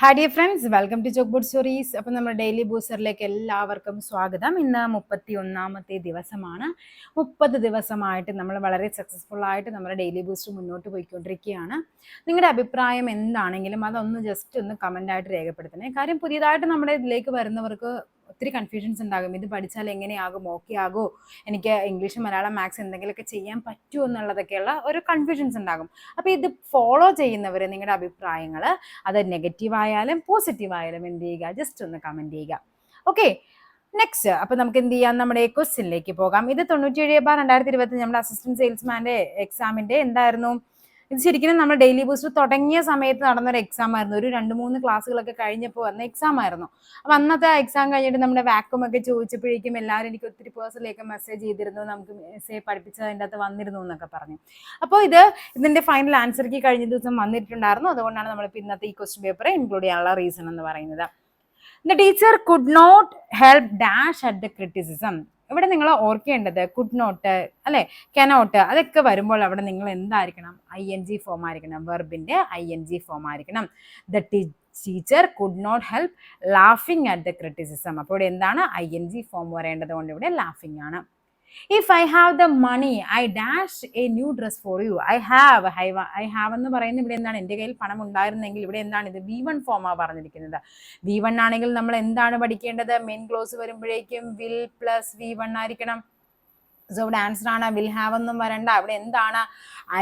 Hi dear friends welcome to chalkboard stories അപ്പം നമ്മുടെ daily ബൂസ്റ്ററിലേക്ക് എല്ലാവർക്കും സ്വാഗതം. ഇന്ന് മുപ്പത്തി ഒന്നാമത്തെ ദിവസമാണ്. മുപ്പത് ദിവസമായിട്ട് നമ്മൾ വളരെ സക്സസ്ഫുൾ ആയിട്ട് നമ്മുടെ ഡെയിലി ബൂസ്റ്റർ മുന്നോട്ട് പോയിക്കൊണ്ടിരിക്കുകയാണ്. നിങ്ങളുടെ അഭിപ്രായം എന്താണെങ്കിലും അതൊന്ന് ജസ്റ്റ് ഒന്ന് കമന്റായിട്ട് രേഖപ്പെടുത്തണേ. കാര്യം പുതിയതായിട്ട് നമ്മുടെ ഇതിലേക്ക് വരുന്നവർക്ക് ഒത്തിരി കൺഫ്യൂഷൻസ് ഉണ്ടാകും. ഇത് പഠിച്ചാൽ എങ്ങനെയാകും? ഓക്കെ ആകുമോ എനിക്ക് ഇംഗ്ലീഷ് മലയാളം മാത്സ് എന്തെങ്കിലുമൊക്കെ ചെയ്യാൻ പറ്റുമോ എന്നുള്ളതൊക്കെയുള്ള ഒരു കൺഫ്യൂഷൻസ് ഉണ്ടാകും. അപ്പോൾ ഇത് ഫോളോ ചെയ്യുന്നവർ നിങ്ങളുടെ അഭിപ്രായങ്ങൾ അത് നെഗറ്റീവ് ആയാലും പോസിറ്റീവ് ആയാലും എന്ത് ചെയ്യുക? ജസ്റ്റ് ഒന്ന് കമന്റ് ചെയ്യുക. ഓക്കെ നെക്സ്റ്റ് അപ്പൊ നമുക്ക് എന്ത് ചെയ്യാം? നമ്മുടെ ക്വസ്റ്റ്യനിലേക്ക് പോകാം. ഇത് തൊണ്ണൂറ്റിയേഴ് ബാർ രണ്ടായിരത്തി ഇരുപത്തി നമ്മുടെ അസിസ്റ്റന്റ് സെയിൽസ്മാന്റെ എക്സാമിന്റെ എന്തായിരുന്നു? ഇത് ശരിക്കും നമ്മൾ ഡെയിലി ബൂസ്റ്റർ തുടങ്ങിയ സമയത്ത് നടന്ന ഒരു എക്സാം ആയിരുന്നു. ഒരു രണ്ട് മൂന്ന് ക്ലാസ്സുകളൊക്കെ കഴിഞ്ഞപ്പോൾ വന്ന എക്സാം ആയിരുന്നു. അപ്പൊ അന്നത്തെ എക്സാം കഴിഞ്ഞിട്ട് നമ്മുടെ വാക്വം ഒക്കെ ചോദിച്ചപ്പോഴേക്കും എല്ലാവരും എനിക്ക് ഒത്തിരി പേഴ്സണിലേക്ക് മെസ്സേജ് ചെയ്തിരുന്നു. നമുക്ക് മെസ്സേജ് പഠിപ്പിച്ചത് അതിന്റെ അകത്ത് വന്നിരുന്നു എന്നൊക്കെ പറഞ്ഞു. അപ്പോൾ ഇത് ഇതിന്റെ ഫൈനൽ ആൻസർക്ക് കഴിഞ്ഞ ദിവസം വന്നിട്ടുണ്ടായിരുന്നു. അതുകൊണ്ടാണ് നമ്മളിപ്പോൾ ഇന്നത്തെ ഈ ക്വസ്റ്റ്യൻ പേപ്പർ ഇൻക്ലൂഡ് ചെയ്യാനുള്ള റീസൺ എന്ന് പറയുന്നത്. The teacher could not help dash at the criticism ഇവിടെ നിങ്ങൾ ഓർക്കേണ്ടത് കുഡ് നോട്ട് അല്ലെ? കനോട്ട് അതൊക്കെ വരുമ്പോൾ അവിടെ നിങ്ങൾ എന്തായിരിക്കണം? ഐ എൻ ജി ഫോം ആയിരിക്കണം. വെർബിന്റെ ഐ എൻ ജി ഫോം ആയിരിക്കണം the teacher could not help laughing at the criticism അപ്പോൾ ഇവിടെ എന്താണ്? ഐ എൻ ജി ഫോം വരേണ്ടത് കൊണ്ട് ഇവിടെ ലാഫിംഗ് ആണ്. If I have the money I dash a new dress for you I have I have എന്ന് പറയുന്നത് ഇവിടെ എന്താണ്? എന്റെ കയ്യിൽ പണം ഉണ്ടായിരുന്നെങ്കിൽ ഇവിടെ എന്താണ് ഇത്? വി വൺ ഫോമാണ് പറഞ്ഞിരിക്കുന്നത്. വി വൺ ആണെങ്കിൽ നമ്മൾ എന്താണ് പഠിക്കേണ്ടത്? മെയിൻ ക്ലോസ് വരുമ്പോഴേക്കും വിൽ പ്ലസ് വി വൺ ആയിരിക്കണം. സോ ഇവിടെ ആൻസർ ആണ്. വിൽ ഹാവ് ഒന്നും വരണ്ട. അവിടെ എന്താണ്?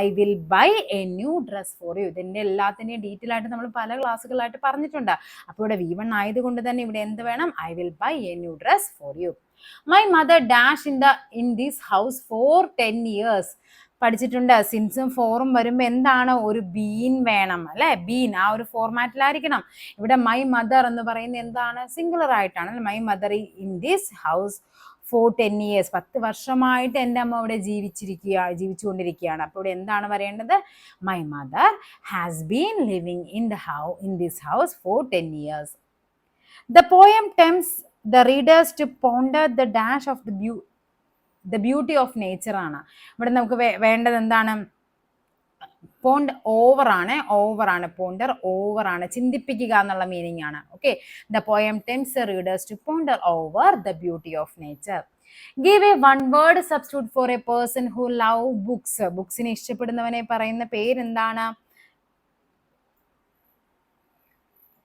I will buy a new dress for you ഇതിന്റെ എല്ലാത്തിന്റെയും ഡീറ്റെയിൽ ആയിട്ട് നമ്മൾ പല ക്ലാസ്സുകളായിട്ട് പറഞ്ഞിട്ടുണ്ട്. അപ്പോൾ ഇവിടെ വി വൺ ആയതുകൊണ്ട് തന്നെ ഇവിടെ എന്ത് വേണം? I will buy a new dress for you my mother dash in the in this house for ten years പഠിച്ചിട്ടുണ്ട്. സിൻസും ഫോറും വരുമ്പോൾ എന്താണ് ഒരു ബീൻ വേണം അല്ലേ? ബീൻ ആ ഒരു ഫോർമാറ്റിലായിരിക്കണം ഇവിടെ മൈ മദർ എന്ന് പറയുന്നത് എന്താണ്? സിംഗുലർ ആയിട്ടാണ് my mother in this house for ten years പത്ത് വർഷമായിട്ട് എന്റെ അമ്മ ഇവിടെ ജീവിച്ചിരിക്കുക ജീവിച്ചുകൊണ്ടിരിക്കുകയാണ്. അപ്പോൾ ഇവിടെ എന്താണ് പറയേണ്ടത്? My mother has been living in the how in this house for ten years the poem tempts the readers to ponder the dash of the beau the beauty of നേച്ചറാണ് ഇവിടെ നമുക്ക് വേണ്ടത് എന്താണ്? പോണ്ട് ഓവറാണ് ഓവറാണ് പോണ്ടർ ഓവറാണ് ചിന്തിപ്പിക്കുക എന്നുള്ള meaning ആണ്. Okay the poem tempts readers to ponder over the beauty of nature give a one word substitute for a person who love books ബുക്സിനെ ഇഷ്ടപ്പെടുന്നവനെ പറയുന്ന പേരെന്താണ്?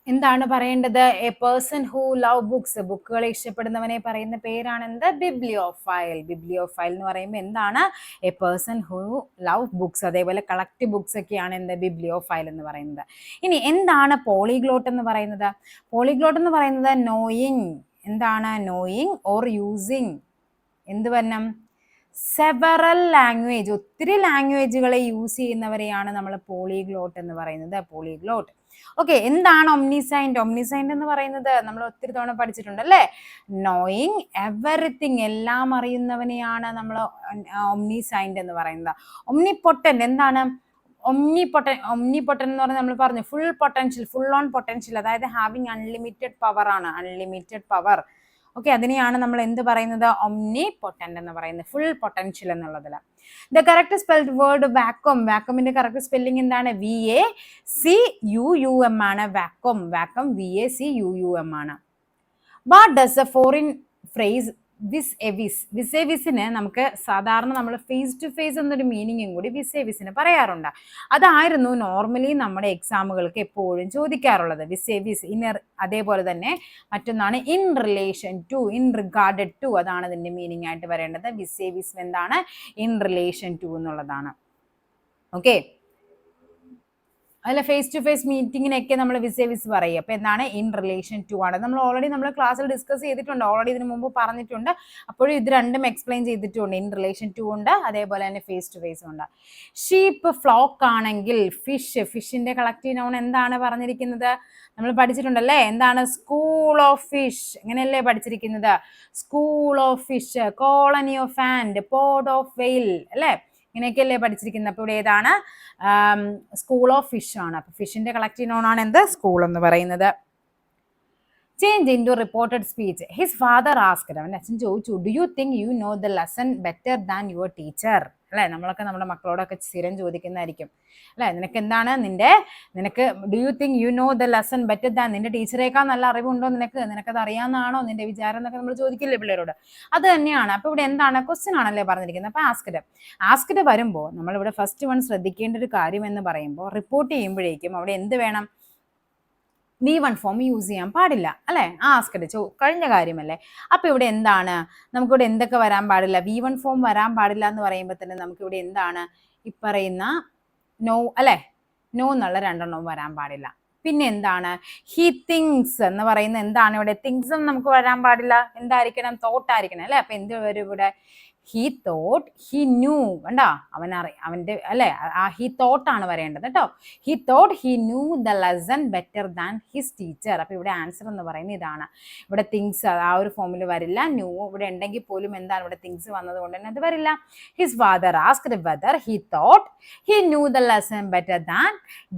എന്താണ് പറയേണ്ടത്? A person who love books ബുക്കുകളെ ഇഷ്ടപ്പെടുന്നവനെ പറയുന്ന പേരാണ് എന്ത് ബിബ്ലിയോഫൈൽ ബിബ്ലിയോഫൈൽ എന്ന് പറയുമ്പോൾ എന്താണ്? A person who love books അതേപോലെ കളക്ട് ബുക്സ് ഒക്കെയാണ് എന്ത്? ബിബ്ലിയോഫൈൽ എന്ന് പറയുന്നത്. ഇനി എന്താണ് പോളിഗ്ലോട്ട് എന്ന് പറയുന്നത്? പോളിഗ്ലോട്ട് എന്ന് പറയുന്നത് നോയിങ് എന്താണ്? നോയിങ് ഓർ യൂസിങ് എന്ത് വരണം? സെവറൽ ലാംഗ്വേജ് ഒത്തിരി ലാംഗ്വേജുകളെ യൂസ് ചെയ്യുന്നവരെയാണ് നമ്മൾ പോളിഗ്ലോട്ട് എന്ന് പറയുന്നത്. പോളിഗ്ലോട്ട് ഓക്കെ എന്താണ് ഒംനിസൈൻഡ് ഒംനിസൈൻഡ് എന്ന് പറയുന്നത് നമ്മൾ ഒത്തിരി തവണ പഠിച്ചിട്ടുണ്ട് അല്ലേ? നോയിങ് എവറിത്തിങ് എല്ലാം അറിയുന്നവനെയാണ് നമ്മൾ ഒംനിസൈൻഡ് എന്ന് പറയുന്നത്. ഒംനി പൊട്ടന്റ് എന്താണ്? ഒംനി പൊട്ടൻ ഒംനി പൊട്ടൻ എന്ന് പറഞ്ഞാൽ നമ്മൾ പറഞ്ഞു full potential full on potential അതായത് ഹാവിങ് അൺലിമിറ്റഡ് പവർ ആണ്. അൺലിമിറ്റഡ് പവർ ഓക്കെ അതിനെയാണ് നമ്മൾ എന്ത് പറയുന്നത്? ഒംനി പൊട്ടന്റ് എന്ന് പറയുന്നത്. ഫുൾ പൊട്ടൻഷ്യൽ എന്നുള്ളതിൽ the correct spelled word vacuum വാക്വമിന്റെ correct spelling എന്താണ്? V A C U U M ആണ്. Vacuum vacuum V A C U U M ആണ്. What does a foreign phrase vis a vis വിസേവിസിന് നമുക്ക് സാധാരണ നമ്മൾ face to face എന്നൊരു മീനിങ്ങും കൂടി വിസേവിസിന് പറയാറുണ്ട്. അതായിരുന്നു നോർമലി നമ്മുടെ എക്സാമുകൾക്ക് എപ്പോഴും ചോദിക്കാറുള്ളത്. വിസേവിസ് ഇൻ അതേപോലെ തന്നെ മറ്റൊന്നാണ് in relation to in regarded to അതാണ് ഇതിന്റെ മീനിങ് ആയിട്ട് വരേണ്ടത്. വിസേവിസ് എന്താണ്? ഇൻ റിലേഷൻ ടു എന്നുള്ളതാണ്. ഓക്കെ അല്ല ഫേസ് ടു ഫേസ് മീറ്റിങ്ങിനൊക്കെ നമ്മൾ വിസേ വിസ് പറയും. അപ്പോൾ എന്താണ്? ഇൻ റിലേഷൻ ടു ആണ്. നമ്മൾ ഓൾറെഡി നമ്മൾ ക്ലാസ്സിൽ ഡിസ്കസ് ചെയ്തിട്ടുണ്ട്. ഓൾറെഡി ഇതിനു മുമ്പ് പറഞ്ഞിട്ടുണ്ട്. അപ്പോഴും ഇത് രണ്ടും എക്സ്പ്ലെയിൻ ചെയ്തിട്ടുണ്ട്. ഇൻ റിലേഷൻ ടു ഉണ്ട്. അതേപോലെ തന്നെ ഫേസ് ടു ഫേസ് ഉണ്ട്. ഷീപ്പ് ഫ്ലോക്ക് ആണെങ്കിൽ ഫിഷ് ഫിഷിന്റെ കളക്റ്റീവ് നൗൺ എന്താണ് പറഞ്ഞിരിക്കുന്നത്? നമ്മൾ പഠിച്ചിട്ടുണ്ടല്ലേ? എന്താണ്? സ്കൂൾ ഓഫ് ഫിഷ് എങ്ങനെയല്ലേ പഠിച്ചിരിക്കുന്നത്? School of fish colony of and pod of whale അല്ലേ? ഇങ്ങനെയൊക്കെയല്ലേ പഠിച്ചിരിക്കുന്നത്? അപ്പോൾ ഇവിടെ ഏതാണ്? സ്കൂൾ ഓഫ് ഫിഷ് ആണ്. അപ്പോൾ ഫിഷിന്റെ കളക്റ്റീവ് ആണ് എന്ത്? സ്കൂൾ എന്ന് പറയുന്നത്. Change in to reported speech his father asked അവൻ അച്ഛൻ ചോദിച്ചു do you think you know the lesson better than your teacher അല്ലേ? നമ്മളൊക്കെ നമ്മുടെ മക്കളോടൊക്കെ സ്ഥിരം ചോദിക്കുന്നതായിരിക്കും. അല്ലേ? നിനക്ക് എന്താണ് നിന്റെ നിനക്ക് do you think you know the lesson better than നിന്റെ ടീച്ചറേക്കാൾ നല്ല അറിവുണ്ടോ നിനക്ക്? നിനക്കത് അറിയാവുന്നതാണോ? നിന്റെ വിചാരം എന്നൊക്കെ നമ്മൾ ചോദിക്കില്ലേ പിള്ളേരോട്? അത് തന്നെയാണ്. അപ്പൊ ഇവിടെ എന്താണ്? ക്വസ്റ്റ്യൻ ആണല്ലേ പറഞ്ഞിരിക്കുന്നത്. അപ്പൊ ആസ്കറ്റ് ആസ്കറ്റ് വരുമ്പോൾ നമ്മളിവിടെ ഫസ്റ്റ് വൺ ശ്രദ്ധിക്കേണ്ട ഒരു കാര്യം എന്ന് പറയുമ്പോൾ റിപ്പോർട്ട് ചെയ്യുമ്പോഴേക്കും അവിടെ എന്ത് വേണം? വി വൺ ഫോം യൂസ് ചെയ്യാൻ പാടില്ല അല്ലേ? ആ ആസ്കഡ് ചോ കഴിഞ്ഞ കാര്യമല്ലേ? അപ്പോൾ ഇവിടെ എന്താണ്? നമുക്കിവിടെ എന്തൊക്കെ വരാൻ പാടില്ല? വി വൺ ഫോം വരാൻ പാടില്ല എന്ന് പറയുമ്പോൾ തന്നെ നമുക്കിവിടെ എന്താണ്? ഈ പറയുന്ന നോ അല്ലേ? നോ എന്നുള്ള രണ്ടെണ്ണവും വരാൻ പാടില്ല. പിന്നെ എന്താണ്? ഹി തിങ്സ് എന്ന് പറയുന്ന എന്താണ് ഇവിടെ? തിങ്സും നമുക്ക് വരാൻ പാടില്ല. എന്തായിരിക്കണം? തോട്ടായിരിക്കണം അല്ലേ? അപ്പൊ എന്ത് വരും ഇവിടെ? ഹി തോട്ട് ഹി ന്യൂ വേണ്ട അവൻ അറി അവന്റെ അല്ലെ? ആ ഹി തോട്ടാണ് വരേണ്ടത് കേട്ടോ. He thought he knew the lesson better than his teacher അപ്പോൾ ഇവിടെ ആൻസർ എന്ന് പറയുന്നത് ഇതാണ്. ഇവിടെ തിങ്സ് ആ ഒരു ഫോമിൽ വരില്ല. ന്യൂ ഇവിടെ ഉണ്ടെങ്കിൽ പോലും എന്താണ് ഇവിടെ തിങ്സ് വന്നത് കൊണ്ട് തന്നെ അത് വരില്ല. His father asked whether he thought he knew the lesson better than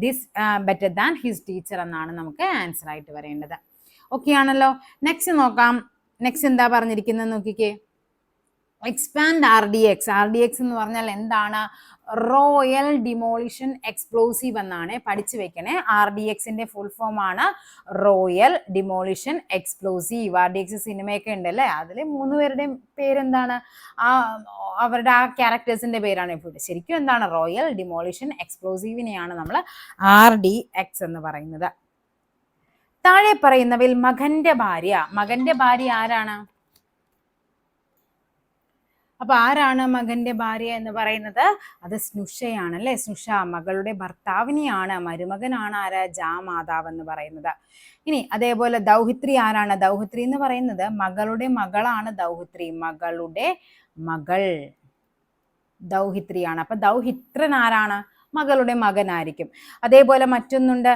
this better than his teacher എന്നാണ് നമുക്ക് ആൻസർ ആയിട്ട് വരേണ്ടത്. ഓക്കെ ആണല്ലോ? നെക്സ്റ്റ് നോക്കാം. നെക്സ്റ്റ് എന്താ പറഞ്ഞിരിക്കുന്നത്? നോക്കിക്കേ. Expand R D X R D X എന്ന് പറഞ്ഞാൽ എന്താണ്? റോയൽ ഡിമോളിഷൻ എക്സ്പ്ലോസീവ് എന്നാണ് പഠിച്ചു വെക്കണേ. ആർ ഡി എക്സിന്റെ ഫുൾ ഫോം ആണ് royal demolition explosive R D X സിനിമയൊക്കെ ഉണ്ട് അല്ലേ അതിൽ മൂന്ന് പേരുടെയും പേരെന്താണ്? ആ അവരുടെ ആ ക്യാരക്ടേഴ്സിന്റെ പേരാണ് ഇപ്പോൾ ശരിക്കും എന്താണ്? റോയൽ ഡിമോളിഷൻ എക്സ്പ്ലോസീവിനെയാണ് നമ്മൾ ആർ ഡി എക്സ് എന്ന് പറയുന്നത്. താഴെ പറയുന്നവയിൽ മകന്റെ ഭാര്യ. മകന്റെ ഭാര്യ ആരാണ്? അപ്പൊ ആരാണ് മകന്റെ ഭാര്യ എന്ന് പറയുന്നത്? അത് സ്നുഷയാണ് അല്ലെ? സ്നുഷ മകളുടെ ഭർത്താവിനെയാണ് മരുമകനാണ് ആര്? ജാമാതാവ് എന്ന് പറയുന്നത്. ഇനി അതേപോലെ ദൗഹിത്രി ആരാണ്? ദൗഹിത്രി എന്ന് പറയുന്നത് മകളുടെ മകളാണ് ദൗഹിത്രി. മകളുടെ മകൾ ദൗഹിത്രിയാണ്. അപ്പൊ ദൗഹിത്രൻ ആരാണ്? മകളുടെ മകനായിരിക്കും. അതേപോലെ മറ്റൊന്നുണ്ട്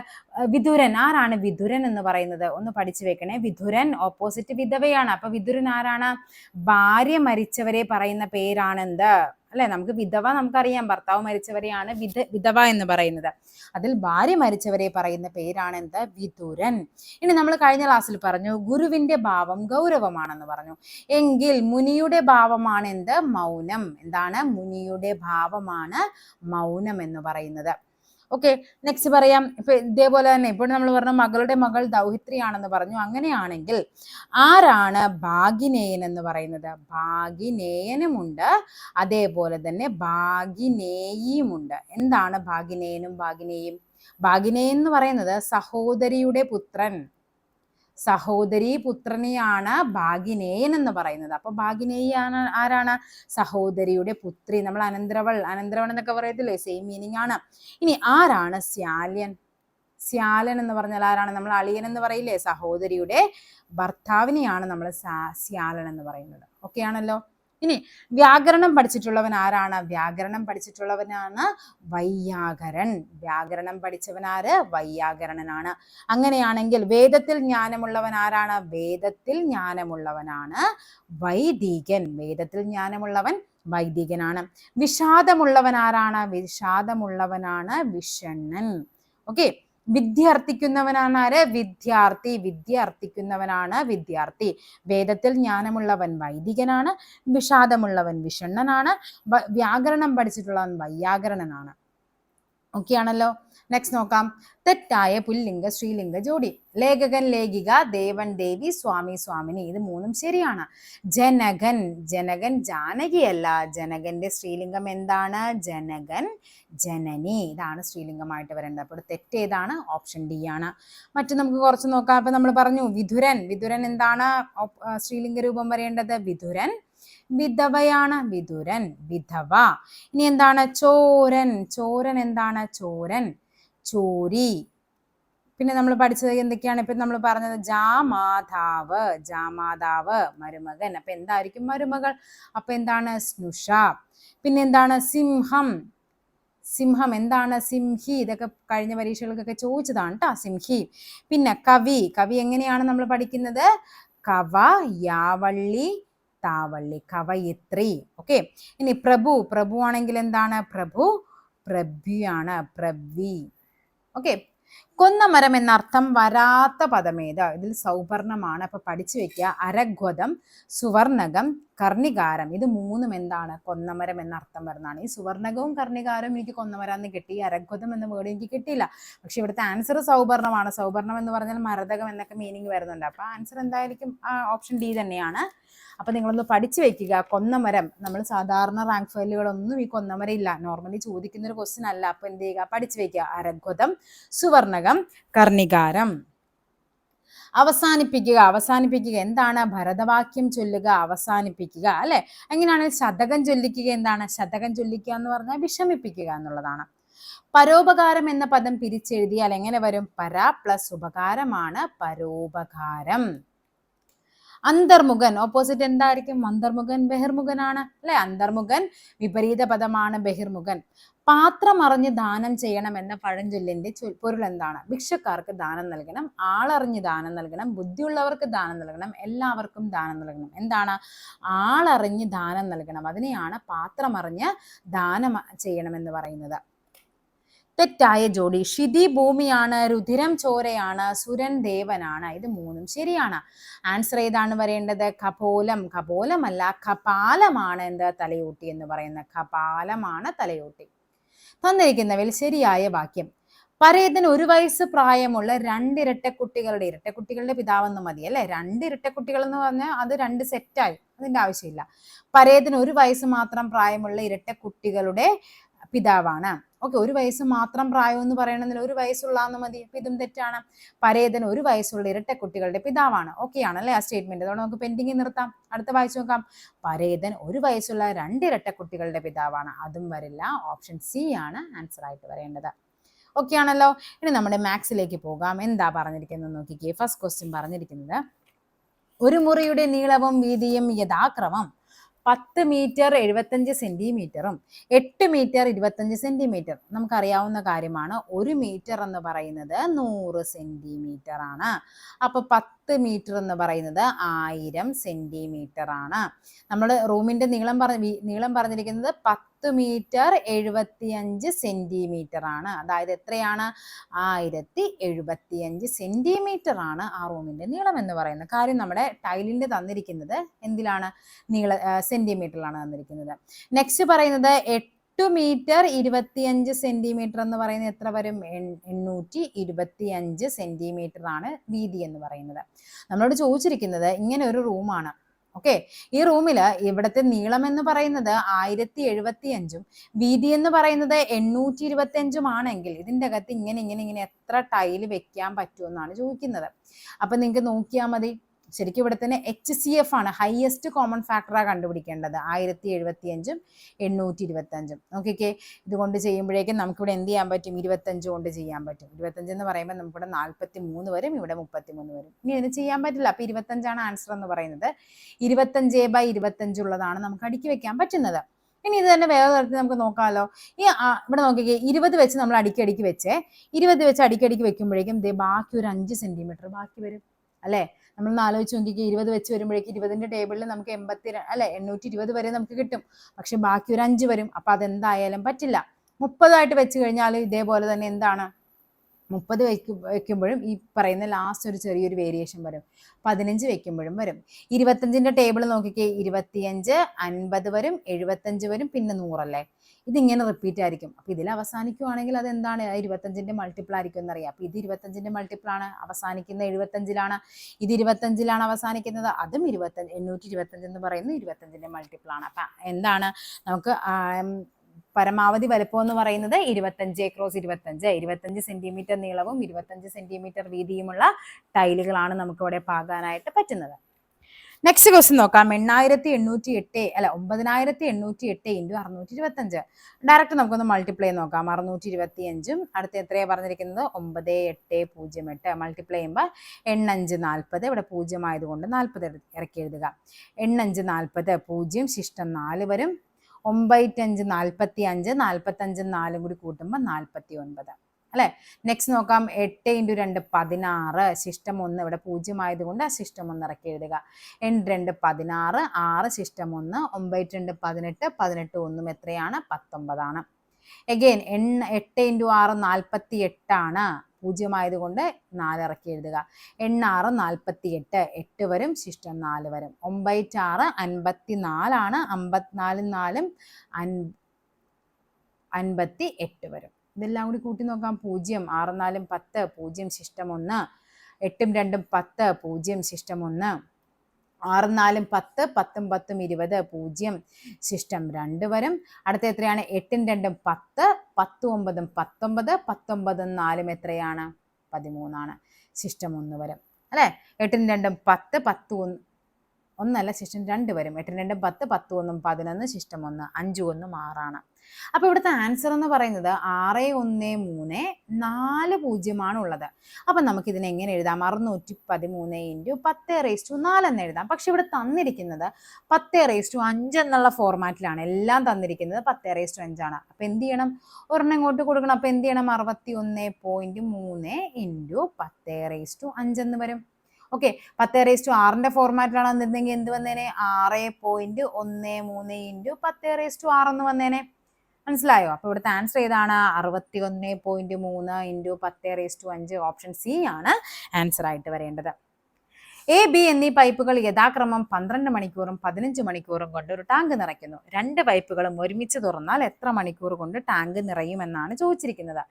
വിതുരൻ ആരാണ് വിദുരൻ എന്ന് പറയുന്നത്? ഒന്ന് പഠിച്ചു വെക്കണേ. വിധുരൻ ഓപ്പോസിറ്റ് വിധവയാണ്. അപ്പൊ വിധുരൻ ആരാണ്? ഭാര്യ മരിച്ചവരെ പറയുന്ന പേരാണെന്ത്? അല്ലെ? നമുക്ക് വിധവ നമുക്കറിയാം. ഭർത്താവ് മരിച്ചവരെയാണ് വിധ വിധവ എന്ന് പറയുന്നത്. അതിൽ ഭാര്യ മരിച്ചവരെ പറയുന്ന പേരാണെന്ത്? വിതുരൻ ഇനി നമ്മൾ കഴിഞ്ഞ ക്ലാസ്സിൽ പറഞ്ഞു ഗുരുവിന്റെ ഭാവം ഗൗരവമാണെന്ന് പറഞ്ഞു. എങ്കിൽ മുനിയുടെ ഭാവമാണ് എന്ത് മൗനം. എന്താണ്? മുനിയുടെ ഭാവമാണ് മൗനം എന്ന് പറയുന്നത്. ഓക്കെ നെക്സ്റ്റ് പറയാം. ഇപ്പൊ ഇതേപോലെ തന്നെ ഇപ്പോൾ നമ്മൾ പറഞ്ഞു മകളുടെ മകൾ ദൗഹിത്രിയാണെന്ന് പറഞ്ഞു. അങ്ങനെയാണെങ്കിൽ ആരാണ് ഭാഗിനേയൻ എന്ന് പറയുന്നത്? ഭാഗിനേയനുമുണ്ട്. അതേപോലെ തന്നെ ഭാഗിനേയിയുമുണ്ട്. എന്താണ് ഭാഗിനേയനും ഭാഗിനേയും? ഭാഗിനേയൻ എന്ന് പറയുന്നത് സഹോദരിയുടെ പുത്രൻ. സഹോദരി പുത്രനെയാണ് ഭാഗിനേയൻ എന്ന് പറയുന്നത്. അപ്പൊ ഭാഗിനേയാണ് ആരാണ്? സഹോദരിയുടെ പുത്രി. നമ്മൾ അനന്തരവൾ അനന്തരവൾ എന്നൊക്കെ പറയത്തില്ലേ? സെയിം മീനിങ് ആണ്. ഇനി ആരാണ് സ്യാല്യൻ സ്യാലൻ എന്ന് പറഞ്ഞാൽ ആരാണ്? നമ്മൾ അളിയൻ എന്ന് പറയില്ലേ? സഹോദരിയുടെ ഭർത്താവിനെയാണ് നമ്മൾ സ്യാലൻ എന്ന് പറയുന്നത്. ഓക്കെ ആണല്ലോ? ഇനി വ്യാകരണം പഠിച്ചിട്ടുള്ളവൻ ആരാണ്? വ്യാകരണം പഠിച്ചിട്ടുള്ളവനാണ് വൈയാകരൻ. വ്യാകരണം പഠിച്ചവനാര് വൈയാകരണനാണ് അങ്ങനെയാണെങ്കിൽ വേദത്തിൽ ജ്ഞാനമുള്ളവൻ ആരാണ്? വേദത്തിൽ ജ്ഞാനമുള്ളവനാണ് വൈദികൻ. വേദത്തിൽ ജ്ഞാനമുള്ളവൻ വൈദികനാണ്. വിഷാദമുള്ളവൻ ആരാണ്? വിഷാദമുള്ളവനാണ് വിഷണ്ണൻ. ഓക്കെ വിദ്യ അർത്ഥിക്കുന്നവനാണ് ആര്? വിദ്യാർത്ഥി. വിദ്യ അർത്ഥിക്കുന്നവനാണ് വിദ്യാർത്ഥി. വേദത്തിൽ ജ്ഞാനമുള്ളവൻ വൈദികനാണ്. വിഷാദമുള്ളവൻ വിഷണ്ണനാണ്. വ്യാകരണം പഠിച്ചിട്ടുള്ളവൻ വൈയാകരണനാണ്. ഓക്കെ ആണല്ലോ? നെക്സ്റ്റ് നോക്കാം. തെറ്റായ പുല്ലിംഗ സ്ത്രീലിംഗ ജോഡി. ലേഖകൻ ലേഖിക ദേവൻ ദേവി സ്വാമി സ്വാമിനി ഇത് മൂന്നും ശരിയാണ്. ജനകൻ ജനകൻ ജാനകിയല്ല ജനകന്റെ സ്ത്രീലിംഗം എന്താണ്? ജനകൻ ജനനി. ഇതാണ് സ്ത്രീലിംഗമായിട്ട് വരേണ്ടത്. അപ്പോൾ തെറ്റ് ഏതാണ്? ഓപ്ഷൻ ഡി ആണ്. മറ്റു നമുക്ക് കുറച്ച് നോക്കാം. അപ്പൊ നമ്മൾ പറഞ്ഞു വിധുരൻ. വിധുരൻ എന്താണ് സ്ത്രീലിംഗ രൂപം വരേണ്ടത്? വിധുരൻ. വിധവയാണ് വിധുരൻ. വിധവ. ഇനി എന്താണ്? ചോരൻ. ചോരൻ എന്താണ്? ചോരൻ. ചോരി. പിന്നെ നമ്മൾ പഠിച്ചത് എന്തൊക്കെയാണ്? ഇപ്പൊ നമ്മൾ പറഞ്ഞത് ജാമാതാവ് ജാമാതാവ് മരുമകൻ. അപ്പൊ എന്തായിരിക്കും മരുമകൾ? അപ്പൊ എന്താണ്? സ്നുഷ. പിന്നെ എന്താണ്? സിംഹം. സിംഹം എന്താണ്? സിംഹി. ഇതൊക്കെ കഴിഞ്ഞ പരീക്ഷകൾക്കൊക്കെ ചോദിച്ചതാണ് കേട്ടോ സിംഹി. പിന്നെ കവി. കവി എങ്ങനെയാണ് നമ്മൾ പഠിക്കുന്നത്? കവ യാവള്ളി താവള്ളി. കവയിത്രി. ഓക്കെ? ഇനി പ്രഭു. പ്രഭു ആണെങ്കിൽ എന്താണ്? പ്രഭു. പ്രഭ്യാണ് പ്രഭ്വി. ഓക്കെ കൊന്നമരം എന്നർത്ഥം വരാത്ത പദമേത് ഇതിൽ സൗവർണമാണ് അപ്പൊ പഠിച്ചു വെക്കുക. അരഗ്വതം സുവർണകം കർണികാരം. ഇത് മൂന്നും എന്താണ്? കൊന്നമരം എന്നർത്ഥം വരുന്നതാണ്. ഈ സുവർണകവും കർണികാരവും എനിക്ക് കൊന്നമരം എന്ന് കിട്ടി. അരഗ്വതം എന്ന വേർഡ് എനിക്ക് കിട്ടിയില്ല. പക്ഷെ ഇവിടുത്തെ ആൻസർ സൗവർണമാണ് സൗവർണം എന്ന് പറഞ്ഞാൽ മരതകം എന്നൊക്കെ മീനിങ് വരുന്നുണ്ട്. അപ്പൊ ആൻസർ എന്തായിരിക്കും? ആ ഓപ്ഷൻ ഡി തന്നെയാണ്. അപ്പൊ നിങ്ങളൊന്ന് പഠിച്ചു വെക്കുക. കൊന്നമരം നമ്മൾ സാധാരണ റാങ്ക് ഫയലുകളൊന്നും ഈ കൊന്നമരം ഇല്ല. നോർമലി ചോദിക്കുന്ന ഒരു ക്വസ്റ്റ്യൻ അല്ല. അപ്പൊ എന്ത് ചെയ്യുക? പഠിച്ചു വെക്കുക. അരഗ്വതം സുവർണകം കർണികാരം. അവസാനിപ്പിക്കുക അവസാനിപ്പിക്കുക. എന്താണ്? ഭരതവാക്യം ചൊല്ലുക അവസാനിപ്പിക്കുക അല്ലെ? എങ്ങനെയാണ് ശതകം ചൊല്ലിക്കുക എന്താണ്? ശതകം ചൊല്ലിക്കുക എന്ന് പറഞ്ഞാൽ വിഷമിപ്പിക്കുക എന്നുള്ളതാണ്. പരോപകാരം എന്ന പദം പിരിച്ചെഴുതിയാൽ എങ്ങനെ വരും? പര പ്ലസ് ഉപകാരമാണ് പരോപകാരം. അന്തർമുഖൻ. ഓപ്പോസിറ്റ് എന്തായിരിക്കും? അന്തർമുഖൻ ബഹിർമുഖനാണ്. അല്ലെ? അന്തർമുഖൻ വിപരീത പദമാണ് ബഹിർമുഖൻ. പാത്രം അറിഞ്ഞ് ദാനം ചെയ്യണം എന്ന പഴഞ്ചൊല്ലിന്റെ പൊരുൾ എന്താണ്? ഭിക്ഷക്കാർക്ക് ദാനം നൽകണം ആളറിഞ്ഞ് ദാനം നൽകണം ബുദ്ധിയുള്ളവർക്ക് ദാനം നൽകണം എല്ലാവർക്കും ദാനം നൽകണം. എന്താണ്? ആളറിഞ്ഞ് ദാനം നൽകണം. അതിനെയാണ് പാത്രമറിഞ്ഞ് ദാനം ചെയ്യണമെന്ന് പറയുന്നത്. തെറ്റായ ജോഡി ക്ഷിതി ഭൂമിയാണ് രുധിരം ചോരയാണ് സുരൻ ദേവനാണ്. ഇത് മൂന്നും ശരിയാണ്. ആൻസർ ഏതാണ് വരേണ്ടത്? കപോലം. കപോലമല്ല കപാലമാണ് എന്ത് തലയൂട്ടി എന്ന് പറയുന്നത്. കപാലമാണ് തലയൂട്ടി. തന്നിരിക്കുന്നവയിൽ ശരിയായ വാക്യം. പരേതന് ഒരു വയസ്സ് പ്രായമുള്ള രണ്ട് ഇരട്ട കുട്ടികളുടെ പിതാവെന്ന് മതി അല്ലെ? രണ്ട് ഇരട്ടക്കുട്ടികൾ എന്ന് പറഞ്ഞാൽ അത് രണ്ട് സെറ്റായി അതിന്റെ ആവശ്യമില്ല. പരേതന് ഒരു വയസ്സ് മാത്രം പ്രായമുള്ള ഇരട്ടക്കുട്ടികളുടെ പിതാവാണ്. ഓക്കെ ഒരു വയസ്സ് മാത്രം പ്രായം എന്ന് പറയണമെന്നില്ല. ഒരു വയസ്സുള്ളാന്ന് മതി. അപ്പൊ ഇതും തെറ്റാണ്. പരേതൻ ഒരു വയസ്സുള്ള ഇരട്ട കുട്ടികളുടെ പിതാവാണ്. ഓക്കെ ആണല്ലേ ആ സ്റ്റേറ്റ്മെന്റ് അതുകൊണ്ട് നമുക്ക് പെൻഡിങ്ങിൽ നിർത്താം. അടുത്ത വായിച്ചു നോക്കാം. പരേതൻ ഒരു വയസ്സുള്ള രണ്ട് ഇരട്ട കുട്ടികളുടെ പിതാവാണ്. അതും വരില്ല. ഓപ്ഷൻ സി ആണ് ആൻസർ ആയിട്ട് വരേണ്ടത്. ഓക്കെ ആണല്ലോ ഇനി നമ്മുടെ മാത്സിലേക്ക് പോകാം. എന്താ പറഞ്ഞിരിക്കുന്നത് നോക്കിക്കേ. ഫസ്റ്റ് ക്വസ്റ്റ്യൻ പറഞ്ഞിരിക്കുന്നത് ഒരു മുറിയുടെ നീളവും വീതിയും യഥാക്രമം പത്ത് മീറ്റർ എഴുപത്തഞ്ച് സെന്റിമീറ്ററും എട്ട് മീറ്റർ ഇരുപത്തഞ്ച് സെന്റിമീറ്റർ നമുക്കറിയാവുന്ന കാര്യമാണ് ഒരു മീറ്റർ എന്ന് പറയുന്നത് നൂറ് സെന്റിമീറ്റർ ആണ് അപ്പോൾ പത്ത് മീറ്റർ എന്ന് പറയുന്നത് ആയിരം സെന്റിമീറ്റർ ആണ്. നമ്മൾ റൂമിന്റെ നീളം പറഞ്ഞ നീളം പറഞ്ഞിരിക്കുന്നത് പത്ത് മീറ്റർ എഴുപത്തിയഞ്ച് സെന്റിമീറ്റർ ആണ്. അതായത് എത്രയാണ്? ആയിരത്തി എഴുപത്തിയഞ്ച് സെന്റിമീറ്റർ ആണ് ആ റൂമിന്റെ നീളം എന്ന് പറയുന്നത്. കാര്യം നമ്മുടെ ടൈലിന്റെ തന്നിരിക്കുന്നത് എന്തിലാണ്? നീള സെന്റിമീറ്ററിലാണ് തന്നിരിക്കുന്നത്. നെക്സ്റ്റ് പറയുന്നത് എട്ട് മീറ്റർ ഇരുപത്തിയഞ്ച് സെന്റിമീറ്റർ എന്ന് പറയുന്നത് എത്ര വരും? എണ്ണൂറ്റി ഇരുപത്തിയഞ്ച് സെന്റിമീറ്റർ ആണ് വീതി എന്ന് പറയുന്നത്. നമ്മളോട് ചോദിച്ചിരിക്കുന്നത് ഇങ്ങനെ ഒരു റൂമാണ് ഓക്കെ ഈ റൂമിൽ ഇവിടുത്തെ നീളം എന്ന് പറയുന്നത് ആയിരത്തി എഴുപത്തി അഞ്ചും വീതി എന്ന് പറയുന്നത് എണ്ണൂറ്റി ഇരുപത്തി അഞ്ചും ആണെങ്കിൽ ഇതിന്റെ അകത്ത് ഇങ്ങനെ ഇങ്ങനെ ഇങ്ങനെ എത്ര ടൈൽ വെക്കാൻ പറ്റുമെന്നാണ് ചോദിക്കുന്നത്. അപ്പൊ നിങ്ങൾക്ക് നോക്കിയാൽ മതി. ശരിക്കും ഇവിടെ തന്നെ എച്ച് സി എഫ് ആണ് ഹയസ്റ്റ് കോമൺ ഫാക്ടറാണ് കണ്ടുപിടിക്കേണ്ടത്. ആയിരത്തി എഴുപത്തി അഞ്ചും എണ്ണൂറ്റി ഇരുപത്തി അഞ്ചും നോക്കിക്കേ ഇതുകൊണ്ട് ചെയ്യുമ്പോഴേക്കും നമുക്കിവിടെ എന്ത് ചെയ്യാൻ പറ്റും? ഇരുപത്തഞ്ച് കൊണ്ട് ചെയ്യാൻ പറ്റും. ഇരുപത്തഞ്ച് എന്ന് പറയുമ്പോൾ നമുക്കിവിടെ നാൽപ്പത്തി മൂന്ന് വരും ഇവിടെ മുപ്പത്തി മൂന്ന് വരും. ഇനി ഇത് ചെയ്യാൻ പറ്റില്ല. അപ്പൊ ഇരുപത്തഞ്ചാണ് ആൻസർ എന്ന് പറയുന്നത്. ഇരുപത്തഞ്ച് ബൈ ഇരുപത്തഞ്ച് ഉള്ളതാണ് നമുക്ക് അടുക്കി വെക്കാൻ പറ്റുന്നത്. ഇനി ഇത് തന്നെ വേറെ തരത്തിൽ നമുക്ക് നോക്കാമല്ലോ ഈ ഇവിടെ നോക്കിക്കേ ഇരുപത് വെച്ച് നമ്മൾ അടിക്കടിക്ക് അടുക്കി വെച്ചേ. ഇരുപത് വെച്ച് അടിക്കടിക്ക് അടുക്കി വെക്കുമ്പോഴേക്കും ദേ ബാക്കി ഒരു അഞ്ച് സെന്റിമീറ്റർ ബാക്കി വരും. അല്ലേ? നമ്മളൊന്ന് ആലോചിച്ച് നോക്കിക്കുക ഇരുപത് വെച്ച് വരുമ്പോഴേക്ക് ഇരുപതിന്റെ ടേബിളിൽ നമുക്ക് എൺപത്തി അല്ലെ എണ്ണൂറ്റി ഇരുപത് വരെ നമുക്ക് കിട്ടും. പക്ഷെ ബാക്കി ഒരു അഞ്ച് വരും. അപ്പൊ അതെന്തായാലും പറ്റില്ല. മുപ്പതായിട്ട് വെച്ച് കഴിഞ്ഞാൽ ഇതേപോലെ തന്നെ എന്താണ്? മുപ്പത് വെക്കും വെക്കുമ്പോഴും ഈ പറയുന്ന ലാസ്റ്റ് ഒരു ചെറിയൊരു വേരിയേഷൻ വരും. പതിനഞ്ച് വെക്കുമ്പോഴും വരും. ഇരുപത്തഞ്ചിന്റെ ടേബിൾ നോക്കിക്കേ ഇരുപത്തിയഞ്ച് അൻപത് വരും എഴുപത്തഞ്ച് വരും പിന്നെ നൂറല്ലേ? ഇതിങ്ങനെ റിപ്പീറ്റ് ആയിരിക്കും. അപ്പൊ ഇതിൽ അവസാനിക്കുവാണെങ്കിൽ അത് എന്താണ് ഇരുപത്തഞ്ചിന്റെ മൾട്ടിപ്പിൾ ആയിരിക്കും എന്നറിയാം. അപ്പൊ ഇത് ഇരുപത്തഞ്ചിന്റെ മൾട്ടിപ്പിൾ ആണ് അവസാനിക്കുന്ന എഴുപത്തഞ്ചിലാണ്. ഇത് ഇരുപത്തഞ്ചിലാണ് അവസാനിക്കുന്നത്. അതും ഇരുപത്തഞ്ച് എണ്ണൂറ്റി ഇരുപത്തഞ്ച് എന്ന് പറയുന്നത് മൾട്ടിപ്പിൾ ആണ്. അപ്പൊ എന്താണ്? നമുക്ക് പരമാവധി വലുപ്പം എന്ന് പറയുന്നത് ഇരുപത്തഞ്ച് ക്രോസ് ഇരുപത്തഞ്ച്. ഇരുപത്തഞ്ച് സെന്റിമീറ്റർ നീളവും ഇരുപത്തഞ്ച് സെന്റിമീറ്റർ വീതിയുമുള്ള ടൈലുകളാണ് നമുക്കിവിടെ പാകാനായിട്ട് പറ്റുന്നത്. നെക്സ്റ്റ് ക്വസ്റ്റ്യൻ നോക്കാം. എണ്ണായിരത്തി എണ്ണൂറ്റി എട്ട് അല്ല ഒമ്പതിനായിരത്തി എണ്ണൂറ്റി എട്ട് ഇന്റു അറുന്നൂറ്റി ഇരുപത്തഞ്ച് ഡയറക്റ്റ് നമുക്കൊന്ന് മൾട്ടിപ്ലൈ നോക്കാം. അറുന്നൂറ്റി ഇരുപത്തി അഞ്ചും അടുത്ത് എത്രയാണ് പറഞ്ഞിരിക്കുന്നത്? ഒമ്പത് എട്ട് പൂജ്യം എട്ട്. മൾട്ടിപ്ലൈ ചെയ്യുമ്പോൾ എണ്ണഞ്ച് നാൽപ്പത് ഇവിടെ പൂജ്യം ആയതുകൊണ്ട് നാൽപ്പത് ഇറക്കി എഴുതുക. എണ്ണഞ്ച് നാൽപ്പത് പൂജ്യം ശിഷ്ടം നാല് വരും. ഒമ്പത്തഞ്ച് നാൽപ്പത്തി അഞ്ച് നാൽപ്പത്തഞ്ചും നാലും കൂടി കൂട്ടുമ്പോൾ നാൽപ്പത്തി ഒൻപത് അല്ലേ? നെക്സ്റ്റ് നോക്കാം. എട്ട് ഇന്റു രണ്ട് പതിനാറ്. ശിഷ്ടം ഒന്ന് ഇവിടെ പൂജ്യം ആയതുകൊണ്ട് ആ ശിഷ്ടം ഒന്ന് ഇറക്കി എഴുതുക. എൺ രണ്ട് പതിനാറ് ആറ് ശിഷ്ടം ഒന്ന് ഒമ്പത് രണ്ട് പതിനെട്ട് പതിനെട്ട് ഒന്നും എത്രയാണ്? പത്തൊമ്പതാണ്. എഗെയിൻ എണ്ണ എട്ട് ഇന്റു ആറ് നാൽപ്പത്തി എട്ടാണ് പൂജ്യമായത് കൊണ്ട് നാല് ഇറക്കി എഴുതുക. എണ്ണാറ് നാൽപ്പത്തി എട്ട് എട്ട് വരും ശിഷ്ടം നാല് വരും. ഒമ്പറ്റാറ് അൻപത്തി നാലാണ് അമ്പത്തിനാലും നാലും അൻ അൻപത്തി എട്ട് വരും. ഇതെല്ലാം കൂടി കൂട്ടി നോക്കാം. പൂജ്യം ആറ് നാലും പത്ത് പൂജ്യം ശിഷ്ടം ഒന്ന് എട്ടും രണ്ടും പത്ത് പൂജ്യം ശിഷ്ടം ഒന്ന്. ആറും നാലും പത്ത് പത്തും പത്തും ഇരുപത് പൂജ്യം ശിഷ്ടം രണ്ട് വരും. അടുത്ത എത്രയാണ്? എട്ടും രണ്ടും പത്ത് പത്തും ഒമ്പതും പത്തൊമ്പത് പത്തൊമ്പതും നാലും എത്രയാണ്? പതിമൂന്നാണ്. ശിഷ്ടം ഒന്ന് വരും. അല്ലേ? എട്ടും രണ്ടും പത്ത് പത്ത് ഒന്ന് ഒന്നല്ല ശിഷ്ടം രണ്ട് വരും. എട്ടും രണ്ടും പത്ത് പത്ത് ഒന്നും പതിനൊന്ന് ശിഷ്ടം ഒന്ന് അഞ്ചു ഒന്നും ആറാണ്. അപ്പോൾ ഇവിടുത്തെ ആൻസർ എന്ന് പറയുന്നത് ആറ് ഒന്ന് മൂന്ന് നാല് പൂജ്യമാണ് ഉള്ളത്. അപ്പൊ നമുക്ക് ഇതിനെ എങ്ങനെ എഴുതാം? അറുന്നൂറ്റി പതിമൂന്ന് ഇന്റു പത്ത് റേസ് ടു നാലെന്ന് എഴുതാം. പക്ഷെ ഇവിടെ തന്നിരിക്കുന്നത് പത്ത് റേസ് ടു അഞ്ച് എന്നുള്ള ഫോർമാറ്റിലാണ് എല്ലാം തന്നിരിക്കുന്നത് പത്ത് റേസ് ടു അഞ്ചാണ് അപ്പം എന്ത് ചെയ്യണം? ഒരെണ്ണം ഇങ്ങോട്ട് കൊടുക്കണം. അപ്പം എന്ത് ചെയ്യണം? അറുപത്തി ഒന്ന് പോയിന്റ് മൂന്ന് ഇന്റു പത്ത് റേസ് ടു അഞ്ചെന്ന് വരും. ഓക്കെ പത്ത് റേസ് ടു ആറിന്റെ ഫോർമാറ്റിലാണ് വന്നിരുന്നെങ്കിൽ എന്ത് വന്നേനെ? ആറ് പോയിന്റ് ഒന്ന് മൂന്ന് ഇന്റു പത്ത് റേസ് ടു ആറ് എന്ന് വന്നേനെ. മനസ്സിലായോ? അപ്പോൾ ഇവിടുത്തെ ആൻസർ ഏതാണ്? അറുപത്തി ഒന്ന് പോയിന്റ് മൂന്ന് ഇന്റു പത്ത് റേസ് ടു അഞ്ച് ഓപ്ഷൻ സി ആണ് ആൻസർ ആയിട്ട് വരേണ്ടത്. എ ബി എന്നീ പൈപ്പുകൾ യഥാക്രമം പന്ത്രണ്ട് മണിക്കൂറും പതിനഞ്ച് മണിക്കൂറും കൊണ്ട് ഒരു ടാങ്ക് നിറയ്ക്കുന്നു. രണ്ട് പൈപ്പുകളും ഒരുമിച്ച് തുറന്നാൽ എത്ര മണിക്കൂർ കൊണ്ട് ടാങ്ക് നിറയുമെന്നാണ് ചോദിച്ചിരിക്കുന്നത്.